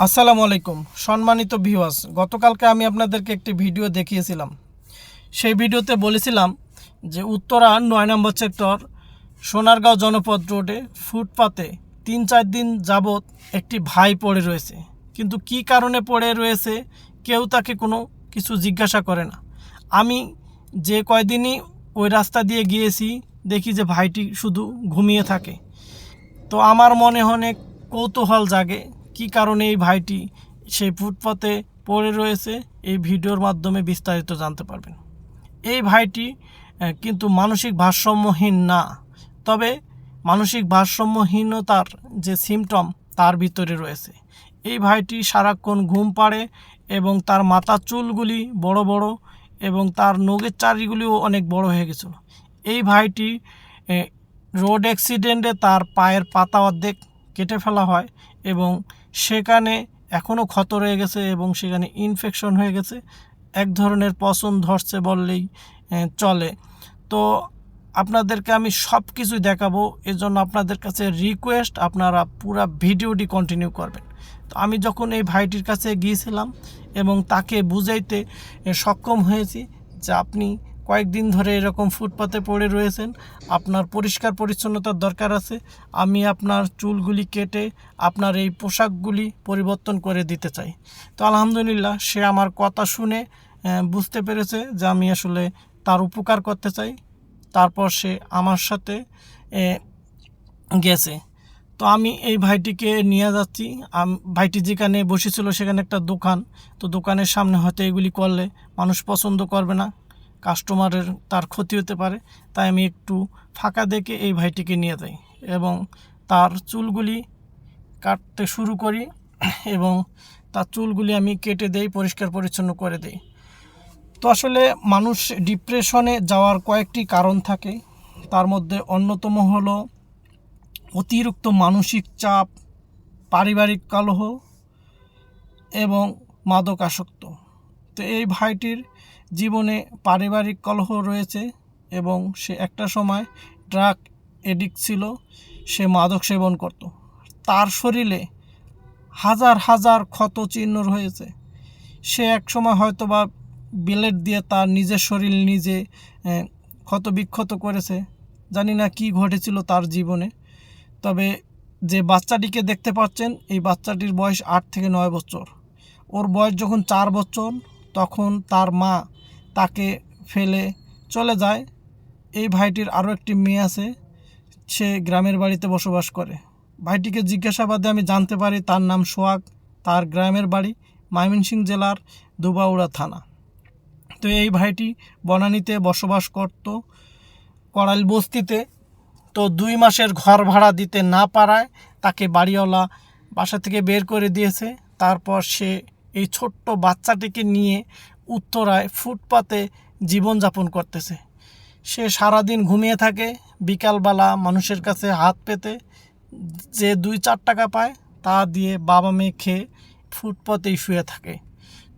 আসসালামু আলাইকুম। সম্মানিত ভিউয়ার্স, গতকালকে আমি আপনাদেরকে একটি ভিডিও দেখিয়েছিলাম। সেই ভিডিওতে বলেছিলাম যে উত্তরা নয় নম্বর সেক্টর, সোনারগাঁও জনপদ রোডে ফুটপাতে তিন চার দিন যাবৎ একটি ভাই পড়ে রয়েছে। কিন্তু কি কারণে পড়ে রয়েছে, কেউ তাকে কোনো কিছু জিজ্ঞাসা করে না। আমি যে কয়দিনই ওই রাস্তা দিয়ে গিয়েছি, দেখি যে ভাইটি শুধু ঘুমিয়ে থাকে। তো আমার মনে অনেক কৌতূহল জাগে কি কারণে এই ভাইটি সেই ফুটপাতে পড়ে রয়েছে, এই ভিডিওর মাধ্যমে বিস্তারিত জানতে পারবেন। এই ভাইটি কিন্তু মানসিক ভারসাম্যহীন না। তবে মানসিক ভারসাম্যহীনতার যে সিমটম তার ভিতরে রয়েছে। এই ভাইটি সারাক্ষণ ঘুম পাড়ে এবং তার মাথার চুলগুলি বড় বড় এবং তার নখের চারিগুলিও অনেক বড় হয়ে গেছিল। এই ভাইটি রোড অ্যাক্সিডেন্টে তার পায়ের পাতা অর্ধেক কেটে ফেলা হয় এবং সেখানে এখনও ক্ষত রয়ে গেছে এবং সেখানে ইনফেকশন হয়ে গেছে। এক ধরনের পছন্দ ধরছে বললেই চলে। তো আপনাদেরকে আমি সব কিছুই দেখাবো, এজন্য আপনাদের কাছে রিকোয়েস্ট আপনারা পুরা ভিডিওটি কন্টিনিউ করবেন। তো আমি যখন এই ভাইটির কাছে গিয়েছিলাম এবং তাকে বুঝাইতে সক্ষম হয়েছি যে আপনি কয়েকদিন ধরে এরকম ফুটপাতে পড়ে রয়েছেন। আপনার পরিষ্কার পরিচ্ছন্নতার দরকার আছে। আমি আপনার চুলগুলি কেটে আপনার এই পোশাকগুলি পরিবর্তন করে দিতে চাই। তো আলহামদুলিল্লাহ, সে আমার কথা শুনে বুঝতে পেরেছে যে আমি আসলে তার উপকার করতে চাই। তারপর সে আমার সাথে গেছে। তো আমি এই ভাইটিকে নিয়ে যাচ্ছি। ভাইটি যেখানে বসেছিল সেখানে একটা দোকান। তো দোকানের সামনে হয়তো এগুলি করলে মানুষ পছন্দ করবে না। কাস্টমারের তার ক্ষতি হতে পারে, তাই আমি একটু ফাঁকা দেখে এই ভাইটিকে নিয়ে যাই এবং তার চুলগুলি কাটতে শুরু করি এবং তার চুলগুলি আমি কেটে দেই, পরিষ্কার পরিচ্ছন্ন করে দেই। তো আসলে মানুষ ডিপ্রেশনে যাওয়ার কয়েকটি কারণ থাকে। তার মধ্যে অন্যতম হলো অতিরিক্ত মানসিক চাপ, পারিবারিক কলহ এবং মাদকাসক্ত। তো এই ভাইটির জীবনে পারিবারিক কলহ রয়েছে এবং সে একটা সময় ড্রাগ এডিক্ট ছিল, সে মাদক সেবন করত। তার শরীরে হাজার হাজার ক্ষত চিহ্ন রয়েছে। সে এক সময় হয়তো বা বিলেট দিয়ে তার নিজের শরীর নিজে ক্ষত বিক্ষত করেছে। জানি না কি ঘটেছিল তার জীবনে। তবে যে বাচ্চাটিকে দেখতে পাচ্ছেন, এই বাচ্চাটির বয়স আট থেকে নয় বছর। ওর বয়স যখন চার বছর, তখন তার মা তাকে ফেলে চলে যায়। এই ভাইটির আরও একটি মেয়ে আছে, সে গ্রামের বাড়িতে বসবাস করে। ভাইটিকে জিজ্ঞাসাবাদে আমি জানতে পারি তার নাম সোহাগ, তার গ্রামের বাড়ি ময়মনসিংহ জেলার দুবাউড়া থানা। তো এই ভাইটি বনানীতে বসবাস করত কড়াইল বস্তিতে। তো দুই মাসের ঘর ভাড়া দিতে না পারায় তাকে বাড়িওয়ালা বাসা থেকে বের করে দিয়েছে। তারপর সে এই ছোট্ট বাচ্চাটিকে নিয়ে উত্তরায় ফুটপাতে জীবনযাপন করতেছে। সে সারাদিন ঘুমিয়ে থাকে, বিকালবেলা মানুষের কাছে হাত পেতে যে দুই চার টাকা পায়, তা দিয়ে বাবা মেয়ে খেয়ে ফুটপাতেই শুয়ে থাকে।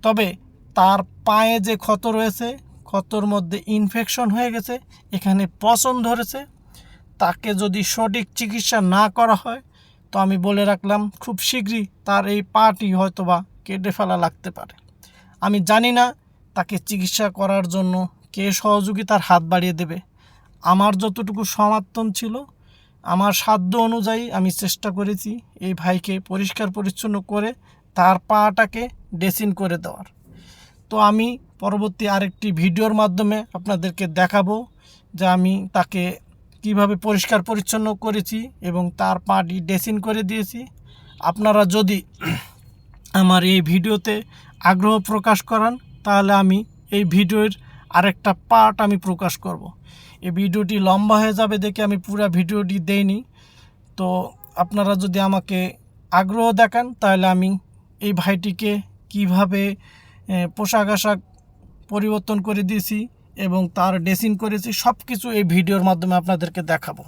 তবে তার পায়ে যে ক্ষত রয়েছে, ক্ষতর মধ্যে ইনফেকশন হয়ে গেছে, এখানে পচন ধরেছে। তাকে যদি সঠিক চিকিৎসা না করা হয়, তো আমি বলে রাখলাম, খুব শীঘ্রই তার এই পাটি হয়তোবা কেটে ফেলা লাগতে পারে। আমি জানি না তাকে চিকিৎসা করার জন্য কে সহযোগিতার হাত বাড়িয়ে দেবে? আমার যতটুকু সমর্থন ছিল, আমার সাধ্য অনুযায়ী আমি চেষ্টা করেছি এই ভাইকে পরিষ্কার পরিচ্ছন্ন করে তার পাটাকে ড্রেসিং করে দেওয়ার। তো আমি পরবর্তী আরেকটি ভিডিওর মাধ্যমে আপনাদেরকে দেখাবো যে আমি তাকে কীভাবে পরিষ্কার পরিচ্ছন্ন করেছি এবং তার পাটি ড্রেসিং করে দিয়েছি। আপনারা যদি আমার এই ভিডিওতে আগ্রহ প্রকাশ করান তাহলে আমি এই ভিডিওর আরেকটা পার্ট আমি প্রকাশ করব। এই ভিডিওটি লম্বা হয়ে যাবে দেখে আমি পুরো ভিডিওটি দেইনি তো আপনারা যদি আমাকে আগ্রহ দেখান, তাহলে আমি এই ভাইটিকে কীভাবে পোশাক আশাক পরিবর্তন করে দিয়েছি এবং তার ড্রেসিং করেছি সব কিছু এই ভিডিওর মাধ্যমে আপনাদেরকে দেখাবো